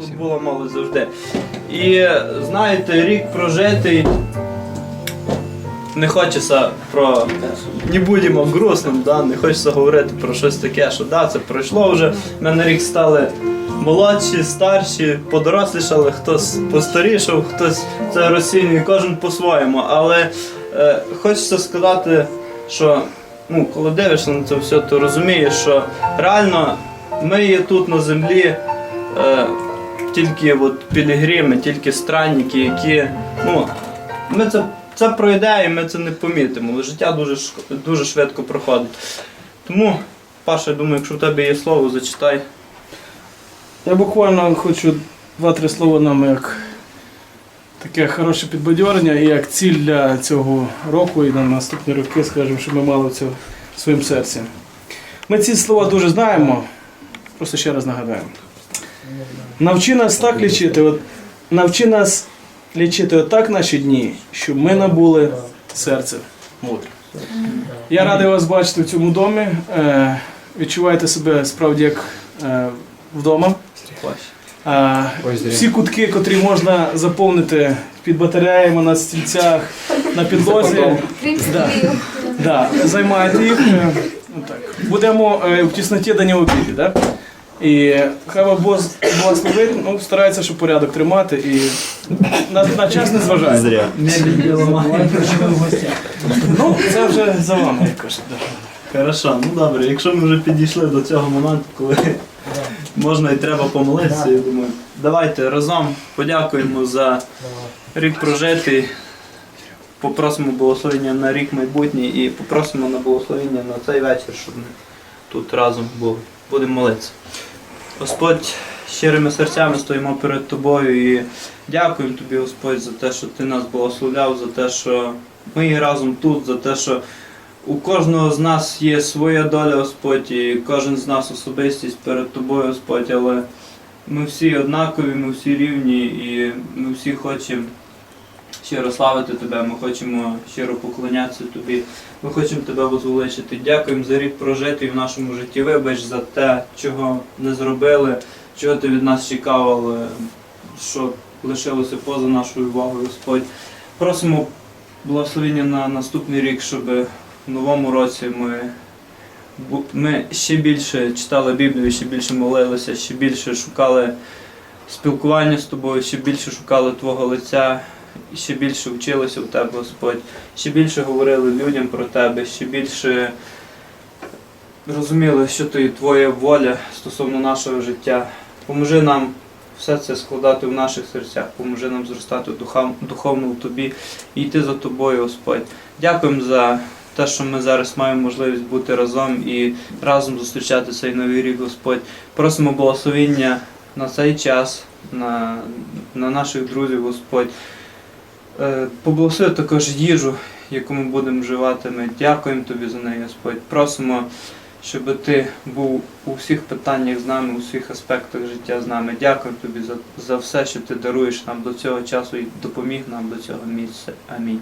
тут була молодь завжди. І знаєте, рік прожитий. Не хочеться про. Не будемо грустним, да? не хочеться говорити про щось таке, що да, це пройшло вже. Ми на рік стали молодші, старші, подорослішали, хтось постарішав, хтось це розцінює, кожен по-своєму. Але е, хочеться сказати, що ну, коли дивишся на це все, то розумієш, що реально ми є тут на землі. Е, тільки от пілігрими, тільки странники, які. Ну, ми це, це пройде і ми це не помітимо. Життя дуже, дуже швидко проходить. Тому, Паша, я думаю, якщо в тебе є слово, зачитай. Я буквально хочу два-три слова нам як таке хороше підбадьорення і як ціль для цього року і на наступні роки, скажімо, щоб ми мали це в своєму серці. Ми ці слова дуже знаємо, просто ще раз нагадаємо. Навчи нас так лічити, от, навчи нас лічити отак наші дні, щоб ми набули серце мудре. Я радий вас бачити в цьому домі. Е, відчуваєте себе справді як е, вдома. А, всі кутки, котрі можна заповнити під батареями на стільцях, на підлозі. Да. Да, займайте їх. е, отак. Будемо е, в тісноті дані обіді. Да? І хай вам благословить, ну, старається, щоб порядок тримати і на, на час не зважає. Зря. Ну, це вже за вами, як кажуть. Да. Хорошо, ну добре, якщо ми вже підійшли до цього моменту, коли можна і треба помолитися, я думаю, давайте разом подякуємо за рік прожитий, попросимо благословення на рік майбутній і попросимо на благословення на цей вечір, щоб ми тут разом були. Будемо молитися. Господь, щирими серцями стоїмо перед тобою і дякуємо тобі, Господь, за те, що ти нас благословляв, за те, що ми є разом тут, за те, що у кожного з нас є своя доля, Господь, і кожен з нас особистість перед тобою, Господь, але ми всі однакові, ми всі рівні і ми всі хочемо щиро славити Тебе, ми хочемо щиро поклонятися Тобі, ми хочемо Тебе возвеличити. Дякуємо за рік прожитий в нашому житті. Вибач за те, чого не зробили, чого ти від нас чекав, але що лишилося поза нашою увагою, Господь. Просимо благословення на наступний рік, щоб в новому році ми, ми ще більше читали Біблію, ще більше молилися, ще більше шукали спілкування з тобою, ще більше шукали Твого лиця, ще більше вчилися в Тебе, Господь, ще більше говорили людям про Тебе, ще більше розуміли, що то є Твоя воля стосовно нашого життя. Поможи нам все це складати в наших серцях, поможи нам зростати духовно в Тобі і йти за Тобою, Господь. Дякуємо за те, що ми зараз маємо можливість бути разом і разом зустрічати цей новий рік, Господь. Просимо благословіння на цей час, на, на наших друзів, Господь. Е, Поблагослови також їжу, яку ми будемо вживати. Ми дякуємо Тобі за неї, Господь. Просимо, щоб Ти був у всіх питаннях з нами, у всіх аспектах життя з нами. Дякуємо Тобі за, за все, що ти даруєш нам до цього часу і допоміг нам до цього місця. Амінь.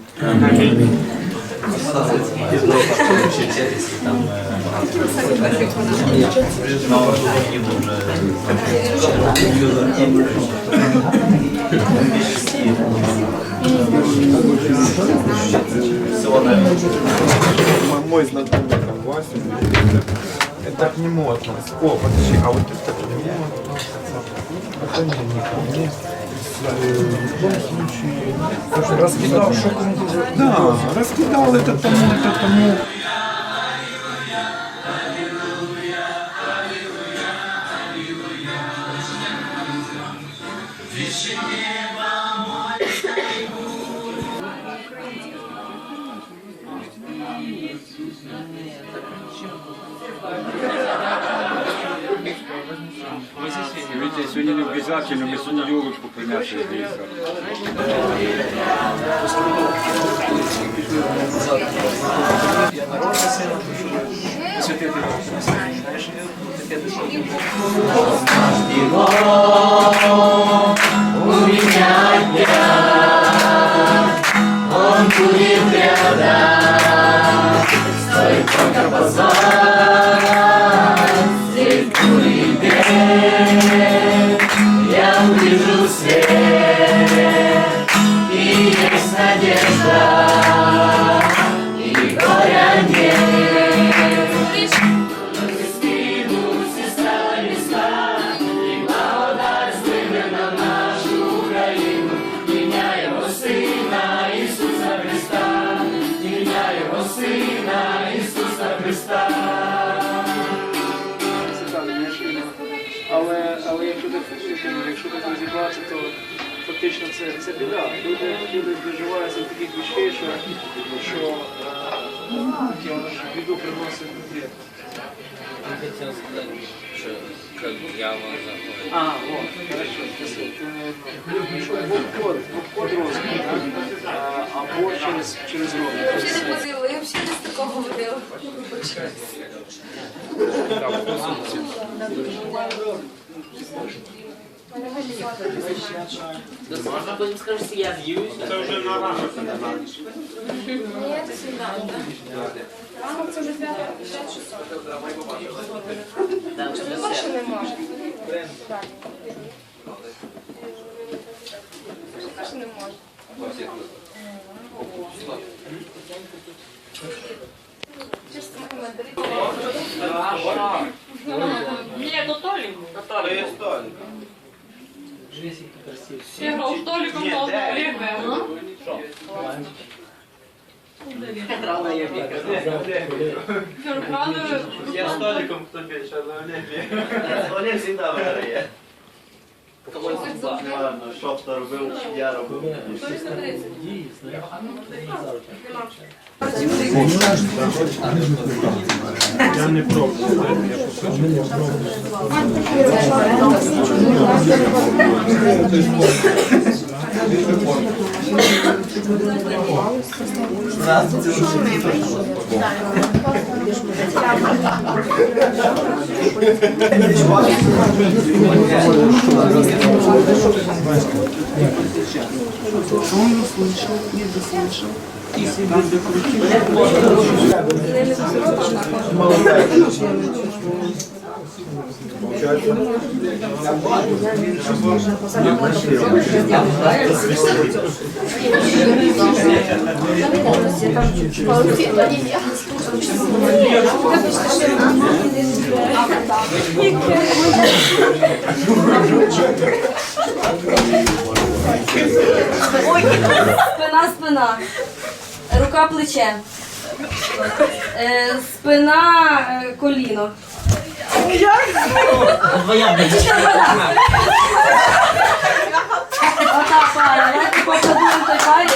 Мой знакомый там Вася. Это так не модно. О, подожди, а вот это так не модно. Это не, не ко мне. Э, В любом случае, тоже раскидал, что Да, раскидал это тому, это тому. Видите, сегодня не обязательно, мы сегодня елочку принесли здесь. Я фактично це, це біда. Люди, люди доживаються до таких вещей, що, що е, біду приносить людей. Я хотел сказать, что как дьявол заходит. А, вот, хорошо, спасибо. Ти, Що в обход, в обход розуму, так? А, Або через, через розум. Ще не ходила, я взагалі не з такого водила. Потім скажеш, я з'ївся. Ні, це сюди. Ранок це вже 5 часов. Чого ще не можна? Так. Ще не можна. Чисто мене Ні, до Толіку. Я грав з Толіком до одного рівня. Грали Я столиком хто більше, але Олег. Олег завжди виграє. Ладно, що б то робив, я робив. Я не пробую. Я від реформ. Нас Он не слышал, не дослышал. И себе докрутил. Молодая. Спина, спина. Рука плече. Е, спина е, коліно. Ота пара. Давайте покладуємо той парі.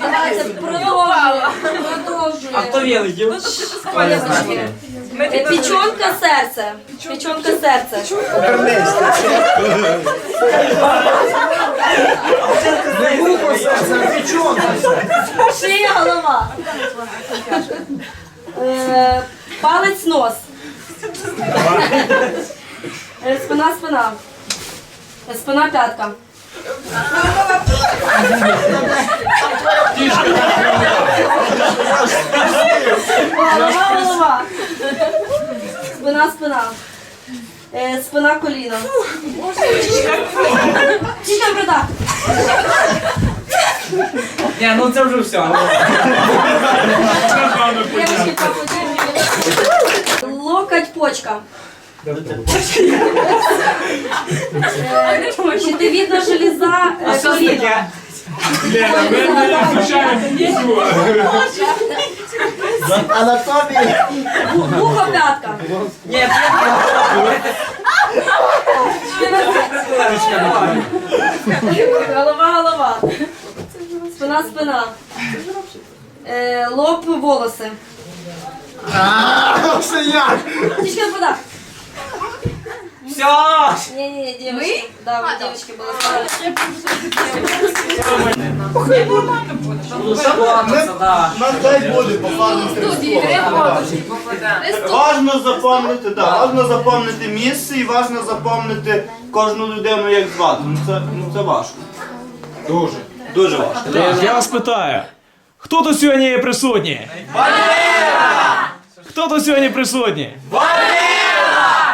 Давайте продовжуємо. А хто віликів? Пічонка серце. Пічонка серце. Шия голова. Е, Палець нос. Е, Спина, спина. Е, Спина п'ятка. Голова, голова. Спина, спина. Е, Спина коліно. Чічка брода. Ні, ну це вже все. Девочки, поаплодируем. Локоть, почка. Э, Щитовидна железа, э, коліно. Ву- Вухо, пятка. Голова, голова. Спина, спина. Е, Лоб, волоси. Птичка вода. Все! Не-не-не, девочки. Да, вот девочки было сказано. студії Важно запам'ятати, да, важно запам'ятати місце і важно запам'ятати кожну людину як звати. Ну це, ну це важко. Дуже. Дуже важко. Я вас питаю, хто тут сьогодні є присутній? Валера! Хто тут сьогодні присутній? Валера!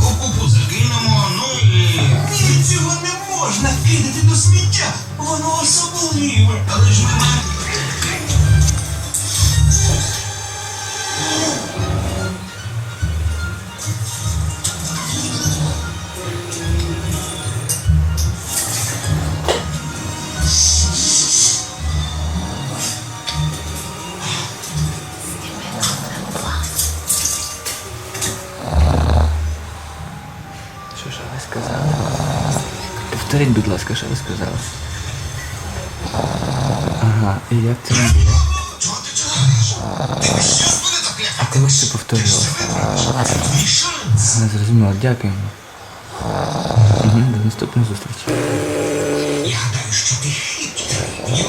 купу закинемо, ну і. Ні, цього не можна кидати до сміття, воно особливе. Але ж ми маємо... Повторіть, будь ласка, що ви сказали? Ага, і як це не було? А коли це повторювалося? Ага, зрозуміло, дякуємо. До наступної зустрічі. Я гадаю, що ти хитрий.